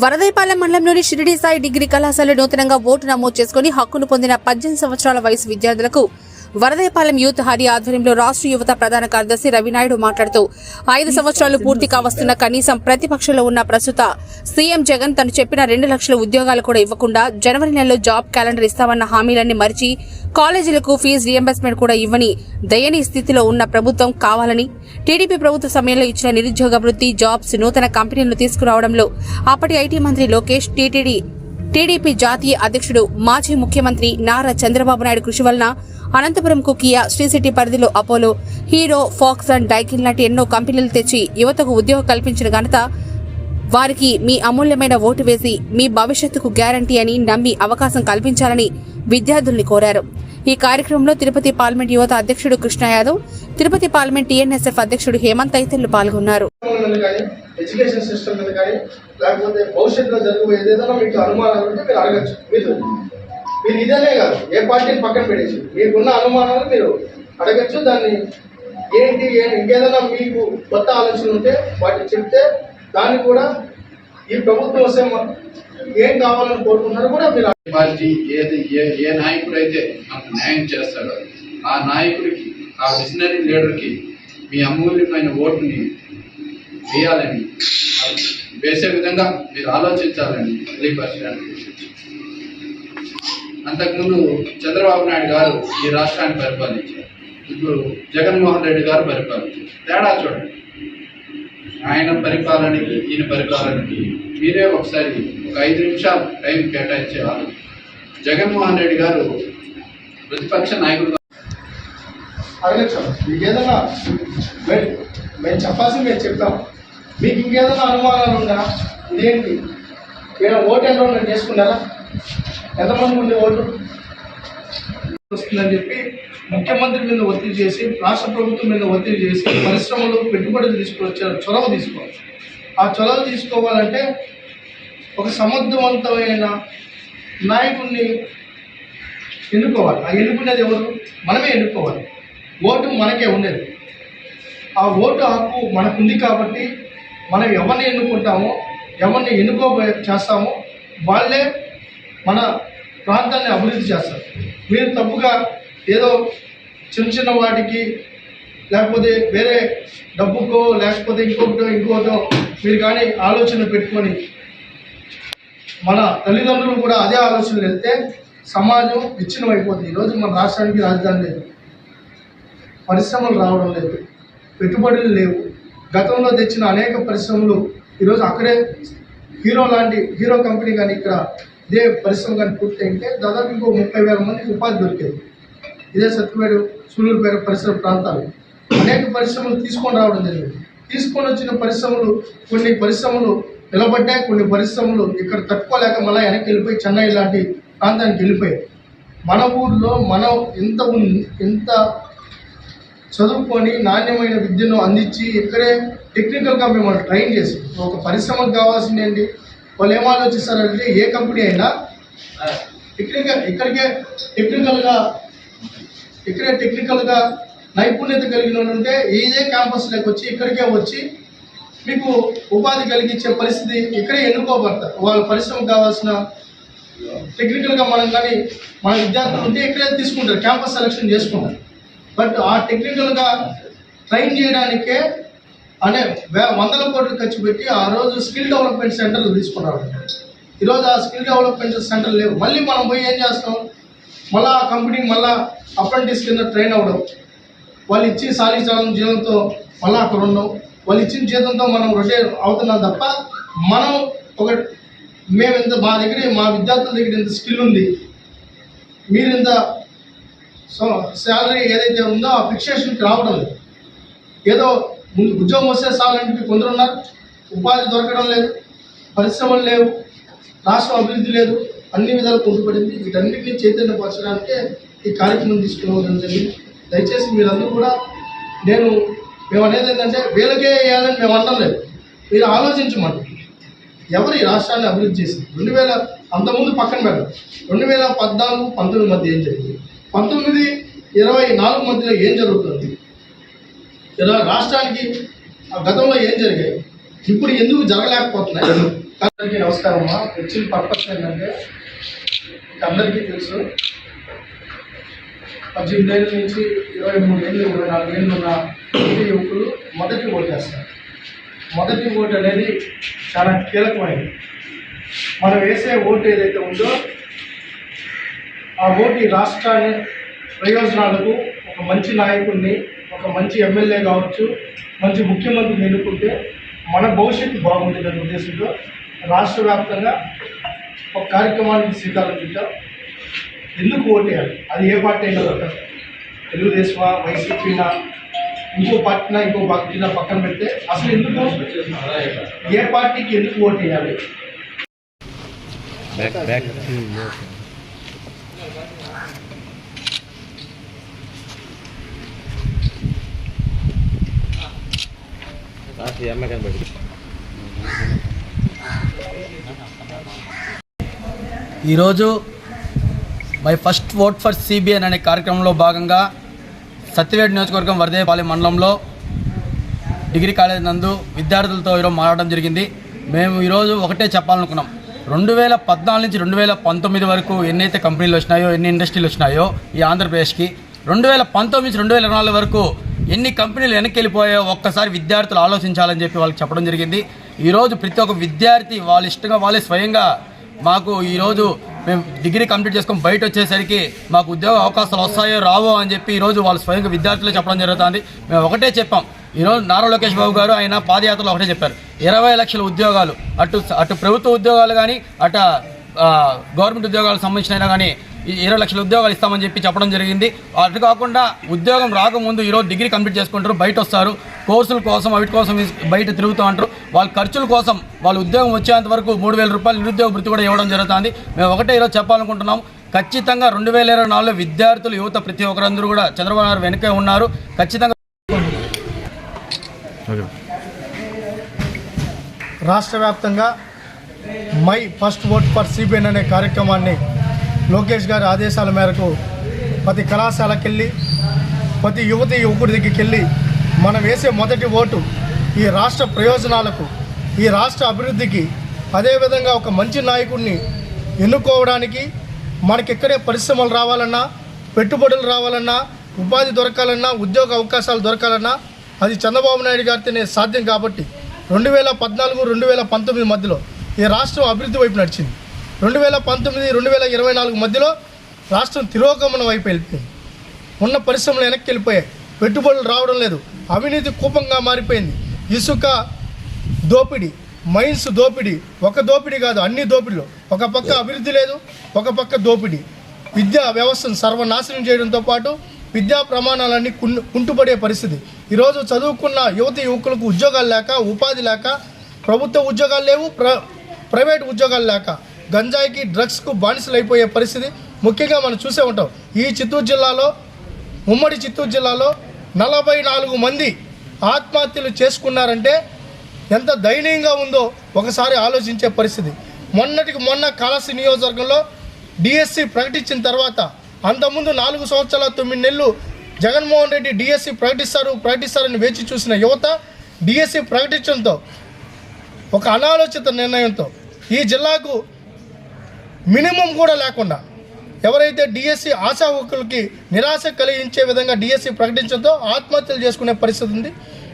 వరదైపాలెం మండలంలోని షిరిడి సాయి డిగ్రీ కళాశాల నూతనంగా ఓటు నమోదు చేసుకుని హక్కును పొందిన పద్దెనిమిది సంవత్సరాల వయసు విద్యార్థులకు వరదేపాలెం యూత్ హరి ఆధ్వర్యంలో రాష్ట్ర యువత ప్రధాన కార్యదర్శి రవినాయుడు మాట్లాడుతూ ఐదు సంవత్సరాలు పూర్తి కావస్తున్న కనీసం ప్రతిపక్షంలో ఉన్న ప్రస్తుత సీఎం జగన్ తను చెప్పిన రెండు లక్షల ఉద్యోగాలు కూడా ఇవ్వకుండా జనవరి నెలలో జాబ్ క్యాలెండర్ ఇస్తామన్న హామీలన్నీ మరిచి కాలేజీలకు ఫీజు రియంబర్స్మెంట్ కూడా ఇవ్వని దయనీయ స్థితిలో ఉన్న ప్రభుత్వం కావాలని టీడీపీ ప్రభుత్వ సమయంలో ఇచ్చిన నిరుద్యోగ వృత్తి జాబ్స్ నూతన కంపెనీలను తీసుకురావడంలో అప్పటి ఐటీ మంత్రి లోకేష్ టీటీడీ టీడీపీ జాతీయ అధ్యక్షుడు మాజీ ముఖ్యమంత్రి నారా చంద్రబాబు నాయుడు కృషి వలన అనంతపురం కుకియా శ్రీ సిటీ పరిధిలో Apollo Hero Fox and Daikin లాంటి ఎన్నో కంపెనీలు తెచ్చి యువతకు ఉద్యోగం కల్పించిన ఘనత వారికి మీ అమూల్యమైన ఓటు వేసి మీ భవిష్యత్తుకు గ్యారంటీ అని నమ్మి అవకాశం కల్పించాలని విద్యార్థుల్ని కోరారు. ఈ కార్యక్రమంలో తిరుపతి పార్లమెంట్ యువత అధ్యక్షుడు కృష్ణ యాదవ్ తిరుపతి పార్లమెంట్ టీఎన్ఎస్ఎఫ్ అధ్యక్షుడు హేమంత్ తదితరులు పాల్గొన్నారు. ఎడ్యుకేషన్ సిస్టమ్ మీద కానీ లేకపోతే భవిష్యత్తులో జరగబోయేది ఏదైనా మీకు అనుమానాలు ఉంటే మీరు అడగచ్చు. మీరు మీరు ఇదనే కాదు ఏ పార్టీని పక్కన పెట్టేసి. మీకున్న అనుమానాలు మీరు అడగచ్చు దాన్ని ఏంటి ఏ- ఇంకేదైనా మీకు కొత్త ఆలోచన ఉంటే వాటిని చెప్తే దాన్ని కూడా ఈ ప్రభుత్వం వస్తే ఏం కావాలని కోరుకుంటున్నారో కూడా మీరు పార్టీ ఏది ఏ ఏ నాయకుడు అయితే మనకు న్యాయం చేస్తాడో ఆ నాయకుడికి ఆ విజనరీ లీడర్కి మీ అమూల్యమైన ఓటుని వేయాలని వేసే విధంగా మీరు ఆలోచించాలని తెలియపరచడానికి అంతకుముందు చంద్రబాబు నాయుడు గారు ఈ రాష్ట్రాన్ని పరిపాలించారు. ఇప్పుడు జగన్మోహన్ రెడ్డి గారు పరిపాలించారు. తేడా చూడండి. ఆయన పరిపాలనకి ఈయన పరిపాలనకి మీరే ఒకసారి ఒక ఐదు నిమిషాలు టైం కేటాయించేవారు జగన్మోహన్ రెడ్డి గారు ప్రతిపక్ష నాయకుడు అడగచ్చు. మీకు ఏదైనా మేము మేము చెప్పాల్సింది మేము చెప్తాం. మీకు ఇంకేదైనా అనుమానాలు ఉన్నా ఇదేంటి? మీరు ఓటు ఎన్రోల్మెంట్ చేసుకున్నారా? ఎంతమంది ఉండే ఓటు? వస్తుందని చెప్పి ముఖ్యమంత్రి మీద ఒత్తిడి చేసి రాష్ట్ర ప్రభుత్వం మీద ఒత్తిడి చేసి పరిశ్రమలు పెట్టుబడులు తీసుకొచ్చారు చొరవ తీసుకోవాలి. ఆ చొరవ తీసుకోవాలంటే ఒక సమర్థవంతమైన నాయకుడిని ఎన్నుకోవాలి. ఆ ఎన్నుకునేది ఎవరు? మనమే ఎన్నుకోవాలి. ఓటు మనకే ఉండేది. ఆ ఓటు హక్కు మనకుంది కాబట్టి మనం ఎవరిని ఎన్నుకుంటామో ఎవరిని ఎన్నుకో చేస్తామో వాళ్ళే మన ప్రాంతాన్ని అభివృద్ధి చేస్తారు. మీరు తప్పుగా ఏదో చిన్న చిన్న వాటికి లేకపోతే వేరే డబ్బుకో లేకపోతే ఇంకొకటో ఇంకోటో మీరు కానీ ఆలోచన పెట్టుకొని మన తల్లిదండ్రులు కూడా అదే ఆలోచనలు వెళ్తే సమాజం విచ్ఛిన్నం అయిపోతుంది ఈరోజు మన రాష్ట్రానికి రాజధాని లేదు. పరిశ్రమలు రావడం లేదు. పెట్టుబడులు లేవు. గతంలో తెచ్చిన అనేక పరిశ్రమలు ఈరోజు అక్కడే హీరో లాంటి హీరో కంపెనీ కానీ ఇక్కడ ఇదే పరిశ్రమ కానీ పూర్తయింటే దాదాపు ఇంకో ముప్పై వేల మందికి ఉపాధి దొరికేది. ఇదే సత్యవేడు సూళ్ళూరుపేట పరిసర ప్రాంతాలు. అనేక పరిశ్రమలు తీసుకొని రావడం జరిగింది. తీసుకొని వచ్చిన పరిశ్రమలు కొన్ని పరిశ్రమలు నిలబడ్డాయి కొన్ని పరిశ్రమలు ఇక్కడ తట్టుకోలేక మళ్ళీ వెనక్కి వెళ్ళిపోయి చెన్నై లాంటి ప్రాంతానికి వెళ్ళిపోయాయి. మన ఊర్లో మనం ఎంత ఎంత చదువుకొని నాణ్యమైన విద్యను అందించి ఇక్కడే టెక్నికల్గా మిమ్మల్ని ట్రైన్ చేసి ఒక పరిశ్రమకు కావాల్సింది ఏంటి? వాళ్ళు ఏం ఆలోచిస్తారంటే ఏ కంపెనీ అయినా టెక్నికల్ ఇక్కడికే టెక్నికల్గా ఇక్కడే టెక్నికల్గా నైపుణ్యత కలిగిన ఉంటే ఇదే క్యాంపస్లోకి వచ్చి ఇక్కడికే వచ్చి మీకు ఉపాధి కలిగించే పరిస్థితి ఇక్కడే ఎన్నుకోబడతారు. వాళ్ళ పరిశ్రమకు కావాల్సిన టెక్నికల్గా మనం కానీ మన విద్యార్థులు ఉంటే ఇక్కడే తీసుకుంటారు క్యాంపస్ సెలక్షన్ చేసుకుంటారు. బట్ ఆ టెక్నికల్గా ట్రైన్ చేయడానికే అనే వే వందల కోట్లు ఖర్చు పెట్టి ఆ రోజు స్కిల్ డెవలప్మెంట్ సెంటర్లు తీసుకున్నారు. ఈరోజు ఆ స్కిల్ డెవలప్మెంట్ సెంటర్ లేవు. మళ్ళీ మనం పోయి ఏం చేస్తాం? మళ్ళీ ఆ కంపెనీ మళ్ళీ అప్రెంటిస్ కింద ట్రైన్ అవ్వడం. వాళ్ళు ఇచ్చి సాధించాలని చాలం జీతంతో మళ్ళీ అక్కడ ఉన్నాం వాళ్ళు ఇచ్చిన జీతంతో మనం రొటేట్ అవుతున్నాం తప్ప మనం ఒక మేము ఇంత మా దగ్గర మా విద్యార్థుల దగ్గర ఇంత స్కిల్ ఉంది. మీరు ఇంత సో శాలరీ ఏదైతే ఉందో ఆ ఫిక్సేషన్కి రావడం లేదు. ఏదో ఉద్యోగం వస్తే చాలంటే కొందరు ఉన్నారు. ఉపాధి దొరకడం లేదు. పరిశ్రమలు లేవు. రాష్ట్రం అభివృద్ధి లేదు. అన్ని విధాలు కుంటుపడింది. వీటన్నిటిని చైతన్యపరచడానికే ఈ కార్యక్రమం తీసుకురావడం జరిగింది. దయచేసి మీరందరూ కూడా నేను మేము అనేది ఏంటంటే వీళ్ళకే వేయాలని మేము అనడం లేదు. మీరు ఆలోచించమంటారు ఎవరు ఈ రాష్ట్రాన్ని అభివృద్ధి చేసింది? రెండు వేల అంతకుముందు పక్కన పెట్టారు రెండు వేల పద్నాలుగు పంతొమ్మిది మధ్య ఏం జరిగింది? పంతొమ్మిది ఇరవై నాలుగు మధ్యలో ఏం జరుగుతుంది? ఇలా రాష్ట్రానికి ఆ గతంలో ఏం జరిగాయి? ఇప్పుడు ఎందుకు జరగలేకపోతున్నాయి? అందరికీ నమస్కారం అమ్మా. వచ్చిన పర్పస్ ఏంటంటే అందరికీ తెలుసు పద్దెనిమిది ఏళ్ళ నుంచి ఇరవై మూడు ఏళ్ళు ఇరవై నాలుగు ఏళ్ళు ఉన్న యువతి యువకులు మొదటి ఓటు వేస్తారు. మొదటి ఓటు అనేది చాలా కీలకమైనది. మనం వేసే ఓటు ఏదైతే ఉందో ఆ ఓటు ఈ రాష్ట్రాన్ని ప్రయోజనాలకు ఒక మంచి నాయకుడిని ఒక మంచి ఎమ్మెల్యే కావచ్చు మంచి ముఖ్యమంత్రిని ఎన్నుకుంటే మన భవిష్యత్తు బాగుంటుందనే ఉద్దేశంతో రాష్ట్ర వ్యాప్తంగా ఒక కార్యక్రమానికి శ్రీకారం చుట్టాం. ఎందుకు ఓటేయాలి అది ఏ పార్టీ అయినా ఒకటి తెలుగుదేశమా వైసీపీనా ఇంకో పార్టీనా ఇంకో పార్టీనా పక్కన పెడితే అసలు ఎందుకు? ఏ పార్టీకి ఎందుకు ఓటేయాలి బ్యాక్ బ్యాక్ లాస్ట్ కనబడి ఈరోజు my first vote for CBN అనే కార్యక్రమంలో భాగంగా సత్యవేడ్ నియోజకవర్గం వరదేపాలెం మండలంలో డిగ్రీ కాలేజ్ నందు విద్యార్థులతో ఈరోజు మాట్లాడడం జరిగింది. మేము ఈరోజు ఒకటే చెప్పాలనుకున్నాం. రెండు వేల పద్నాలుగు నుంచి రెండు వేల పంతొమ్మిది వరకు ఎన్నైతే కంపెనీలు వచ్చినాయో ఎన్ని ఇండస్ట్రీలు వచ్చినాయో ఈ ఆంధ్రప్రదేశ్కి రెండు వేల పంతొమ్మిది నుంచి రెండు వేల ఇరవై నాలుగు వరకు ఎన్ని కంపెనీలు వెనక్కి వెళ్ళిపోయాయో ఒక్కసారి విద్యార్థులు ఆలోచించాలని చెప్పి వాళ్ళకి చెప్పడం జరిగింది. ఈరోజు ప్రతి ఒక్క విద్యార్థి వాళ్ళ ఇష్టంగా వాళ్ళే స్వయంగా మాకు ఈరోజు మేము డిగ్రీ కంప్లీట్ చేసుకొని బయట వచ్చేసరికి మాకు ఉద్యోగ అవకాశాలు వస్తాయో రావో అని చెప్పి ఈరోజు వాళ్ళు స్వయంగా విద్యార్థులు చెప్పడం జరుగుతుంది. మేము ఒకటే చెప్పాం. ఈరోజు నారా లోకేష్ బాబు గారు ఆయన పాదయాత్రలో ఒకటే చెప్పారు. ఇరవై లక్షల ఉద్యోగాలు అటు అటు ప్రభుత్వ ఉద్యోగాలు కానీ అటు గవర్నమెంట్ ఉద్యోగాలకు సంబంధించిన కానీ ఇరవై లక్షల ఉద్యోగాలు ఇస్తామని చెప్పి చెప్పడం జరిగింది. అటు కాకుండా ఉద్యోగం రాకముందు ఈరోజు డిగ్రీ కంప్లీట్ చేసుకుంటారు బయట వస్తారు కోర్సుల కోసం వాటి కోసం బయట తిరుగుతూ ఉంటారు. వాళ్ళ ఖర్చుల కోసం వాళ్ళు ఉద్యోగం వచ్చేంత వరకు మూడు వేల రూపాయలు నిరుద్యోగ వృత్తి కూడా ఇవ్వడం జరుగుతుంది. మేము ఒకటే ఈరోజు చెప్పాలనుకుంటున్నాం ఖచ్చితంగా రెండు వేల ఇరవై నాలుగులో విద్యార్థులు యువత ప్రతి ఒక్కరందరూ కూడా చంద్రబాబు నాయుడు వెనకే ఉన్నారు. ఖచ్చితంగా రాష్ట్ర వ్యాప్తంగా my first vote for CBN అనే కార్యక్రమాన్ని లోకేష్ గారి ఆదేశాల మేరకు ప్రతి కళాశాలకు వెళ్ళి ప్రతి యువతి యువకుడి దగ్గరికి వెళ్ళి మనం వేసే మొదటి ఓటు ఈ రాష్ట్ర ప్రయోజనాలకు ఈ రాష్ట్ర అభివృద్ధికి అదేవిధంగా ఒక మంచి నాయకుడిని ఎన్నుకోవడానికి మనకి ఎక్కడే పరిశ్రమలు రావాలన్నా పెట్టుబడులు రావాలన్నా ఉపాధి దొరకాలన్నా ఉద్యోగ అవకాశాలు దొరకాలన్నా అది చంద్రబాబు నాయుడు గారితోనే సాధ్యం కాబట్టి రెండు వేల పద్నాలుగు రెండు వేల పంతొమ్మిది మధ్యలో ఈ రాష్ట్రం అభివృద్ధి వైపు నడిచింది. రెండు వేల పంతొమ్మిది రెండు వేల ఇరవై నాలుగు మధ్యలో రాష్ట్రం తిరోగమనం వైపు వెళ్ళిపోయింది. ఉన్న పరిశ్రమలు వెనక్కి వెళ్ళిపోయాయి. పెట్టుబడులు రావడం లేదు. అవినీతి కూపంగా మారిపోయింది. ఇసుక దోపిడీ మైన్స్ దోపిడీ ఒక దోపిడీ కాదు అన్ని దోపిడీలు. ఒక పక్క అభివృద్ధి లేదు ఒక పక్క దోపిడీ. విద్యా వ్యవస్థను సర్వనాశనం చేయడంతో పాటు విద్యా ప్రమాణాలన్నీ కుంటు కుంటుపడే పరిస్థితి. ఈరోజు చదువుకున్న యువతి యువకులకు ఉద్యోగాలు లేక ఉపాధి లేక ప్రభుత్వ ఉద్యోగాలు లేవు ప్ర ప్రైవేట్ ఉద్యోగాలు లేక గంజాయికి డ్రగ్స్కు బానిసలైపోయే అయిపోయే పరిస్థితి ముఖ్యంగా మనం చూసే ఉంటాం. ఈ చిత్తూరు జిల్లాలో ఉమ్మడి చిత్తూరు జిల్లాలో నలభై నాలుగు మంది ఆత్మహత్యలు చేసుకున్నారంటే ఎంత దయనీయంగా ఉందో ఒకసారి ఆలోచించే పరిస్థితి. మొన్నటికి మొన్న కాళాసి నియోజకవర్గంలో డిఎస్సి ప్రకటించిన తర్వాత అంతకుముందు నాలుగు సంవత్సరాల తొమ్మిది నెలలు జగన్మోహన్ రెడ్డి డిఎస్సి ప్రకటిస్తారు ప్రకటిస్తారని వేచి చూసిన యువత డిఎస్సి ప్రకటించడంతో ఒక అనాలోచిత నిర్ణయంతో ఈ జిల్లాకు మినిమం కూడా లేకుండా ఎవరైతే డిఎస్సి ఆశావకులకి నిరాశ కలిగించే విధంగా డిఎస్సి ప్రకటించడంతో ఆత్మహత్యలు చేసుకునే పరిస్థితి ఉంది.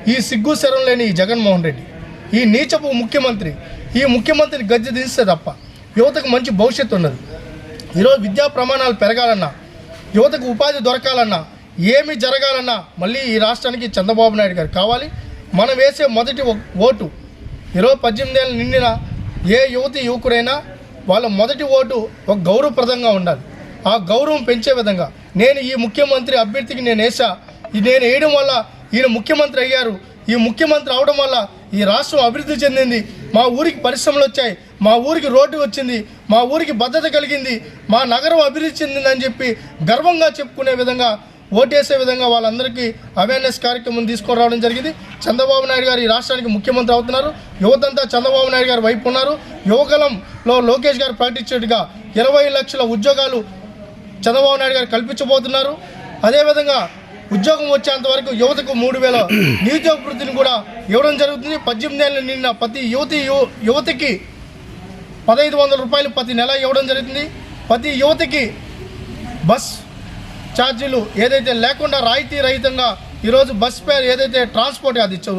ఈ సిగ్గు శరం లేని ఈ జగన్మోహన్ రెడ్డి ఈ నీచపు ముఖ్యమంత్రి ఈ ముఖ్యమంత్రిని గద్దె దిస్తే తప్ప యువతకు మంచి భవిష్యత్తు ఉన్నది. ఈరోజు విద్యా ప్రమాణాలు పెరగాలన్నా యువతకు ఉపాధి దొరకాలన్నా ఏమి జరగాలన్నా మళ్ళీ ఈ రాష్ట్రానికి చంద్రబాబు నాయుడు గారు కావాలి. మనం వేసే మొదటి ఓ- ఓటు ఈరోజు పద్దెనిమిది ఏళ్ళు నిండిన ఏ యువతి యువకుడైనా వాళ్ళ మొదటి ఓటు ఒక గౌరవప్రదంగా ఉండాలి. ఆ గౌరవం పెంచే విధంగా. నేను ఈ ముఖ్యమంత్రి అభ్యర్థికి నేను వేసా. నేను వేయడం వల్ల ఈయన ముఖ్యమంత్రి అయ్యారు. ఈ ముఖ్యమంత్రి అవడం వల్ల ఈ రాష్ట్రం అభివృద్ధి చెందింది. మా ఊరికి పరిశ్రమలు వచ్చాయి. మా ఊరికి రోడ్డు వచ్చింది. మా ఊరికి భద్రత కలిగింది. మా నగరం అభివృద్ధి చెందిందని చెప్పి గర్వంగా చెప్పుకునే విధంగా ఓటేసే విధంగా వాళ్ళందరికీ అవేర్నెస్ కార్యక్రమం తీసుకొని రావడం జరిగింది. చంద్రబాబు నాయుడు గారు ఈ రాష్ట్రానికి ముఖ్యమంత్రి అవుతున్నారు. యువతంతా చంద్రబాబు నాయుడు గారు వైపు ఉన్నారు. యువకలంలో లోకేష్ గారు ప్రకటించినట్టుగా ఇరవై లక్షల ఉద్యోగాలు చంద్రబాబు నాయుడు గారు కల్పించబోతున్నారు. అదేవిధంగా ఉద్యోగం వచ్చేంత వరకు యువతకు మూడు వేల నిరుద్యోగ కూడా ఇవ్వడం జరుగుతుంది. పద్దెనిమిది ఏళ్ళు నిండిన ప్రతి యువతి యువతికి పదహైదు వందల రూపాయలు ప్రతి నెల ఇవ్వడం జరుగుతుంది. ప్రతి యువతికి బస్ ఛార్జీలు ఏదైతే లేకుండా రాయితీ రహితంగా ఈరోజు బస్ ఫేర్ ఏదైతే ట్రాన్స్పోర్ట్ అది చ-